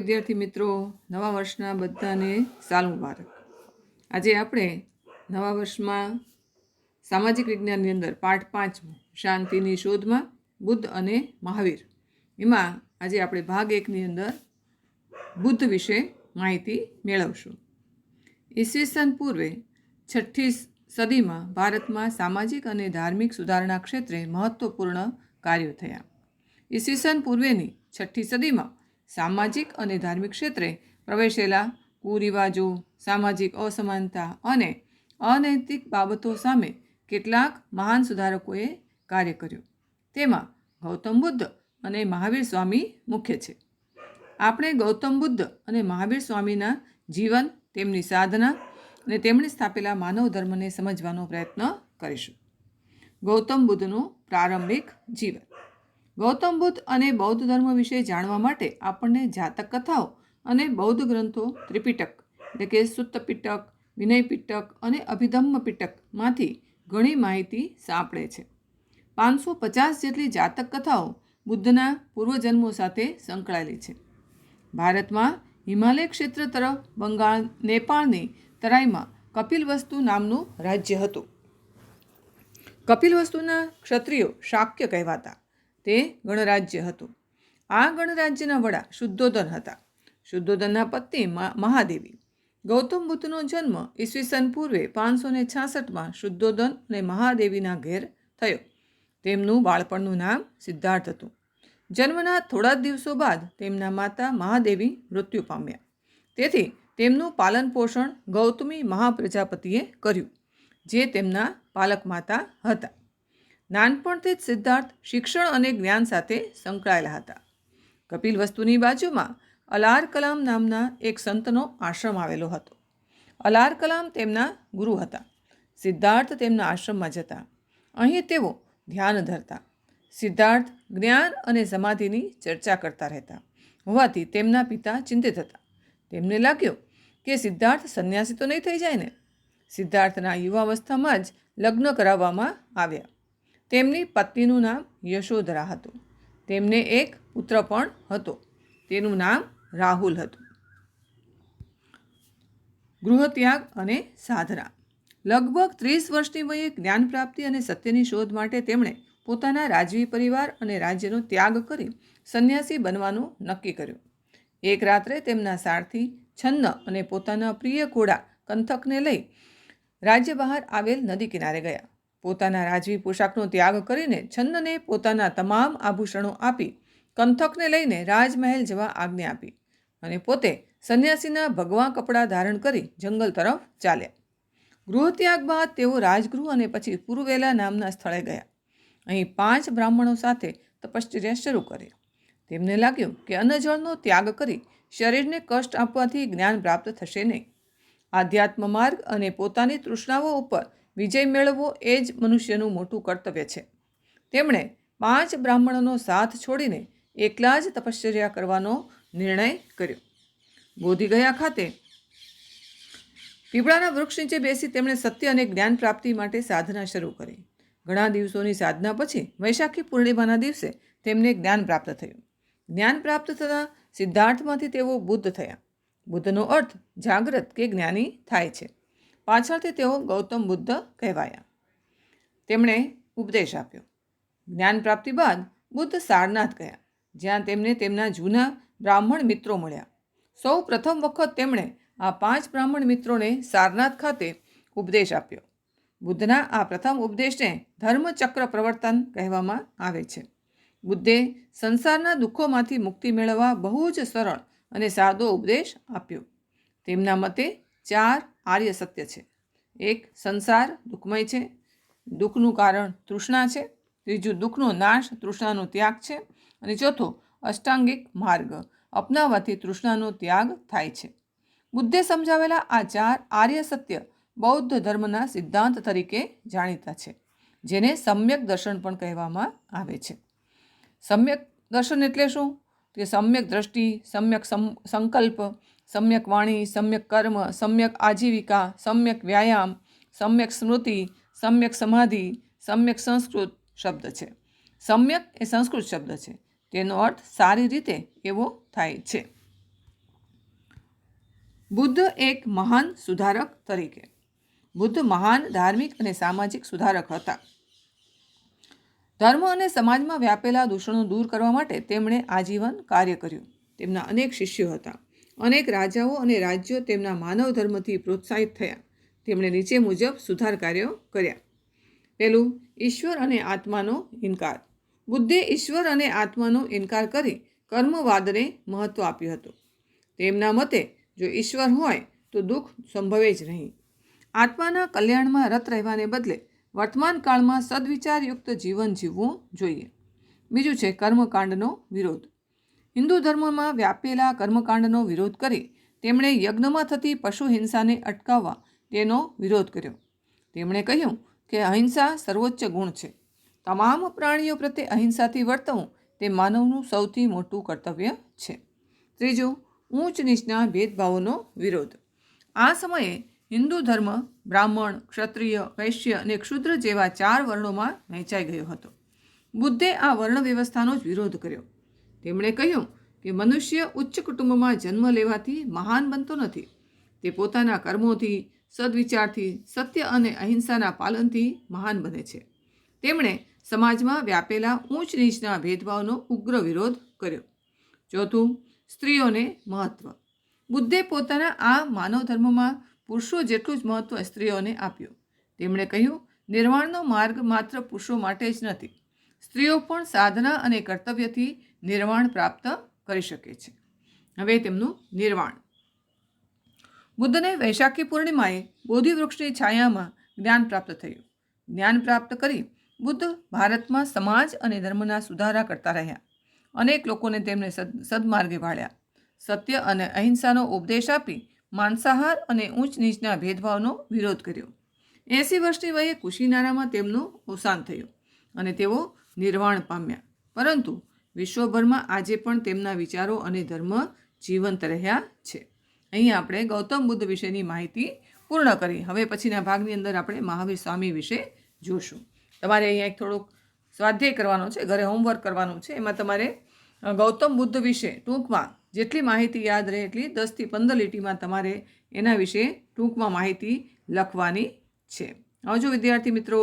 વિદ્યાર્થી મિત્રો, નવા વર્ષના બધાને સાલ મુબારક. આજે આપણે નવા વર્ષમાં સામાજિક વિજ્ઞાનની અંદર પાઠ પાંચમું, શાંતિની શોધમાં બુદ્ધ અને મહાવીર. એમાં આજે આપણે ભાગ એકની અંદર બુદ્ધ વિશે માહિતી મેળવશું. ઈસવીસન પૂર્વે છઠ્ઠી સદીમાં ભારતમાં સામાજિક અને ધાર્મિક સુધારણા ક્ષેત્રે મહત્ત્વપૂર્ણ કાર્યો થયા. ઈસવીસન પૂર્વેની છઠ્ઠી સદીમાં સામાજિક અને ધાર્મિક ક્ષેત્રે પ્રવેશેલા કુરિવાજો, સામાજિક અસમાનતા અને અનૈતિક બાબતો સામે કેટલાક મહાન સુધારકોએ કાર્ય કર્યું. તેમાં ગૌતમ બુદ્ધ અને મહાવીર સ્વામી મુખ્ય છે. આપણે ગૌતમ બુદ્ધ અને મહાવીર સ્વામીના જીવન, તેમની સાધના અને તેમણે સ્થાપેલા માનવ ધર્મને સમજવાનો પ્રયત્ન કરીશું. ગૌતમ બુદ્ધનું પ્રારંભિક જીવન. ગૌતમ બુદ્ધ અને બૌદ્ધ ધર્મ વિશે જાણવા માટે આપણને જાતક કથાઓ અને બૌદ્ધ ગ્રંથો, ત્રિપિટક, એટલે કે સુત્ત પિટક, વિનય પિટક અને અભિધમ્મ પિટકમાંથી ઘણી માહિતી સાંપડે છે. પાંચસો પચાસ જેટલી જાતક કથાઓ બુદ્ધના પૂર્વજન્મો સાથે સંકળાયેલી છે. ભારતમાં હિમાલય ક્ષેત્ર તરફ બંગાળ નેપાળની તરાઈમાં કપિલવસ્તુ નામનું રાજ્ય હતું. કપિલવસ્તુના ક્ષત્રિયો શાક્ય કહેવાતા. તે ગણરાજ્ય હતું. આ ગણરાજ્યના વડા શુદ્ધોધન હતા. શુદ્ધોધનના પત્ની મહાદેવી. ગૌતમ બુદ્ધનો જન્મ ઈસવીસન પૂર્વે પાંચસો ને છાસઠમાં શુદ્ધોધન અને મહાદેવીના ઘેર થયો. તેમનું બાળપણનું નામ સિદ્ધાર્થ હતું. જન્મના થોડા જ દિવસો બાદ તેમના માતા મહાદેવી મૃત્યુ પામ્યા. તેથી તેમનું પાલન પોષણ ગૌતમી મહાપ્રજાપતિએ કર્યું, જે તેમના પાલક માતા હતા. નાનપણથી જ સિદ્ધાર્થ શિક્ષણ અને જ્ઞાન સાથે સંકળાયેલા હતા. કપિલ વસ્તુની બાજુમાં અલાર કલામ નામના એક સંતનો આશ્રમ આવેલો હતો. અલાર કલામ તેમના ગુરુ હતા. સિદ્ધાર્થ તેમના આશ્રમમાં જતા. અહીં તેઓ ધ્યાન ધરતા. સિદ્ધાર્થ જ્ઞાન અને સમાધિની ચર્ચા કરતા રહેતા. હોવાથી તેમના પિતા ચિંતિત હતા. તેમને લાગ્યું કે સિદ્ધાર્થ સંન્યાસી તો નહીં થઈ જાય ને? સિદ્ધાર્થના યુવાવસ્થામાં જ લગ્ન કરાવવામાં આવ્યા. તેમની પત્નીનું નામ યશોધરા હતું. તેમને એક પુત્ર પણ હતો. તેનું નામ રાહુલ હતું. ગૃહત્યાગ અને સાધના. લગભગ ત્રીસ વર્ષની વયે જ્ઞાન પ્રાપ્તિ અને સત્યની શોધ માટે તેમણે પોતાના રાજવી પરિવાર અને રાજ્યનો ત્યાગ કરી સંન્યાસી બનવાનું નક્કી કર્યું. એક રાત્રે તેમના સારથી છન્ન અને પોતાના પ્રિય ઘોડા કંથકને લઈ રાજ્ય બહાર આવેલ નદી કિનારે ગયા. પોતાના રાજવી પોશાકનો ત્યાગ કરીને છંદને પોતાના તમામ આભૂષણો આપી, કંથકને લઈને રાજમહેલ જવા આજ્ઞા આપી અને પોતે સંન્યાસીના ભગવા કપડાં ધારણ કરી જંગલ તરફ ચાલ્યા. ગૃહત્યાગ બાદ તેઓ રાજગૃહ અને પછી પૂર્વેલા નામના સ્થળે ગયા. અહીં પાંચ બ્રાહ્મણો સાથે તપશ્ચર્યા શરૂ કરી. તેમને લાગ્યું કે અન્નજળનો ત્યાગ કરી શરીરને કષ્ટ આપવાથી જ્ઞાન પ્રાપ્ત થશે નહીં. આધ્યાત્મ માર્ગ અને પોતાની તૃષ્ણાઓ ઉપર વિજય મેળવવો એ જ મનુષ્યનું મોટું કર્તવ્ય છે. તેમણે પાંચ બ્રાહ્મણોનો સાથ છોડીને એકલા જ તપશ્ચર્યા કરવાનો નિર્ણય કર્યો. બોધિગયા ખાતે પીપળાના વૃક્ષ નીચે બેસી તેમણે સત્ય અને જ્ઞાન પ્રાપ્તિ માટે સાધના શરૂ કરી. ઘણા દિવસોની સાધના પછી વૈશાખી પૂર્ણિમાના દિવસે તેમને જ્ઞાન પ્રાપ્ત થયું. જ્ઞાન પ્રાપ્ત થતાં સિદ્ધાર્થમાંથી તેઓ બુદ્ધ થયા. બુદ્ધનો અર્થ જાગ્રત કે જ્ઞાની થાય છે. પાછળથી તેઓ ગૌતમ બુદ્ધ કહેવાયા. તેમણે ઉપદેશ આપ્યો. જ્ઞાન પ્રાપ્તિ બાદ બુદ્ધ સારનાથ ગયા, જ્યાં તેમને તેમના જૂના બ્રાહ્મણ મિત્રો મળ્યા. સૌ પ્રથમ વખત તેમણે આ પાંચ બ્રાહ્મણ મિત્રોને સારનાથ ખાતે ઉપદેશ આપ્યો. બુદ્ધના આ પ્રથમ ઉપદેશને ધર્મચક્ર પ્રવર્તન કહેવામાં આવે છે. બુદ્ધે સંસારના દુઃખોમાંથી મુક્તિ મેળવવા બહુ જ સરળ અને સાદો ઉપદેશ આપ્યો. તેમના મતે ચાર આર્ય સત્ય છે. એક સંસાર દુઃખમય છે. દુઃખનું કારણ તૃષ્ણા છે. ત્રીજું દુઃખનો નાશ તૃષ્ણાનો ત્યાગ છે. અને ચોથો અષ્ટાંગિક માર્ગ અપનાવવાથી તૃષ્ણાનો ત્યાગ થાય છે. બુદ્ધે સમજાવેલા આ ચાર આર્ય સત્ય બૌદ્ધ ધર્મના સિદ્ધાંત તરીકે જાણીતા છે, જેને સમ્યક દર્શન પણ કહેવામાં આવે છે. સમ્યક દર્શન એટલે શું? કે સમ્યક દ્રષ્ટિ, સમ્યક સંકલ્પ સમ્યક વાણી સમ્યક કર્મ સમ્યક આજીવિકા સમ્યક વ્યાયામ સમ્યક સ્મૃતિ સમ્યક સમાધિ સમ્યક સંસ્કૃત શબ્દ છે. સમ્યક એ સંસ્કૃત શબ્દ છે. તેનો અર્થ સારી રીતે એવો થાય છે. બુદ્ધ એક મહાન સુધારક તરીકે. બુદ્ધ મહાન ધાર્મિક અને સામાજિક સુધારક હતા. ધર્મ અને સમાજમાં વ્યાપેલા દૂષણો દૂર કરવા માટે તેમણે આજીવન કાર્ય કર્યું. તેમના અનેક શિષ્યો હતા. અનેક રાજાઓ અને રાજ્યો તેમના માનવ ધર્મથી પ્રોત્સાહિત થયા. તેમણે નીચે મુજબ સુધાર કાર્યો કર્યા. પહેલું, ઈશ્વર અને આત્માનો ઇનકાર. બુદ્ધે ઈશ્વર અને આત્માનો ઇનકાર કરી કર્મવાદને મહત્ત્વ આપ્યું હતું. તેમના મતે, જો ઈશ્વર હોય, તો દુઃખ સંભવે જ નહીં. આત્માના કલ્યાણમાં રત રહેવાને બદલે વર્તમાન કાળમાં સદવિચારયુક્ત જીવન જીવવું જોઈએ. બીજું છે કર્મકાંડનો વિરોધ. હિન્દુ ધર્મમાં વ્યાપેલા કર્મકાંડનો વિરોધ કરી તેમણે યજ્ઞમાં થતી પશુ હિંસાને અટકાવવા તેનો વિરોધ કર્યો. તેમણે કહ્યું કે અહિંસા સર્વોચ્ચ ગુણ છે. તમામ પ્રાણીઓ પ્રત્યે અહિંસાથી વર્તવું તે માનવનું સૌથી મોટું કર્તવ્ય છે. ત્રીજું, ઊંચ નીચના ભેદભાવોનો વિરોધ. આ સમયે હિન્દુ ધર્મ બ્રાહ્મણ, ક્ષત્રિય, વૈશ્ય અને ક્ષુદ્ર જેવા ચાર વર્ણોમાં વહેંચાઈ ગયો હતો. બુદ્ધે આ વર્ણ વ્યવસ્થાનો જ વિરોધ કર્યો. તેમણે કહ્યું કે મનુષ્ય ઉચ્ચ કુટુંબમાં જન્મ લેવાથી મહાન બનતો નથી. તે પોતાના કર્મોથી, સદવિચારથી, સત્ય અને અહિંસાના પાલનથી મહાન બને છે. તેમણે સમાજમાં વ્યાપેલા ઊંચ નીચના ભેદભાવનો ઉગ્ર વિરોધ કર્યો. ચોથું, સ્ત્રીઓને મહત્ત્વ બુદ્ધે પોતાના આ માનવ ધર્મમાં પુરુષો જેટલું જ મહત્ત્વ સ્ત્રીઓને આપ્યું. તેમણે કહ્યું, નિર્વાણનો માર્ગ માત્ર પુરુષો માટે જ નથી. સ્ત્રીઓ પણ સાધના અને કર્તવ્યથી નિર્વાણ પ્રાપ્ત કરી શકે છે. હવે તેમનું નિર્વાણ. બુદ્ધને વૈશાખી પૂર્ણિમાએ બોધિ વૃક્ષની છાયામાં જ્ઞાન પ્રાપ્ત થયું. જ્ઞાન પ્રાપ્ત કરી બુદ્ધ ભારતમાં સમાજ અને ધર્મના સુધારા કરતા રહ્યા. અનેક લોકોને તેમણે સદ, સદમાર્ગે વાળ્યા. સત્ય અને અહિંસાનો ઉપદેશ આપી માંસાહાર અને ઊંચ નીચના ભેદભાવનો વિરોધ કર્યો. એંસી વર્ષની વયે કુશીનારામાં તેમનું અવસાન થયું અને તેઓ નિર્વાણ પામ્યા. પરંતુ વિશ્વભરમાં આજે પણ તેમના વિચારો અને ધર્મ જીવંત રહ્યા છે. અહીં આપણે ગૌતમ બુદ્ધ વિશેની માહિતી પૂર્ણ કરી. હવે પછીના ભાગની અંદર આપણે મહાવીર સ્વામી વિશે જોશું. તમારે અહીંયા એક થોડુંક સ્વાધ્યાય કરવાનો છે, ઘરે હોમવર્ક કરવાનું છે. એમાં તમારે ગૌતમ બુદ્ધ વિશે ટૂંકમાં જેટલી માહિતી યાદ રહે એટલી દસથી પંદર લીટીમાં તમારે એના વિશે ટૂંકમાં માહિતી લખવાની છે. આવજો વિદ્યાર્થી મિત્રો.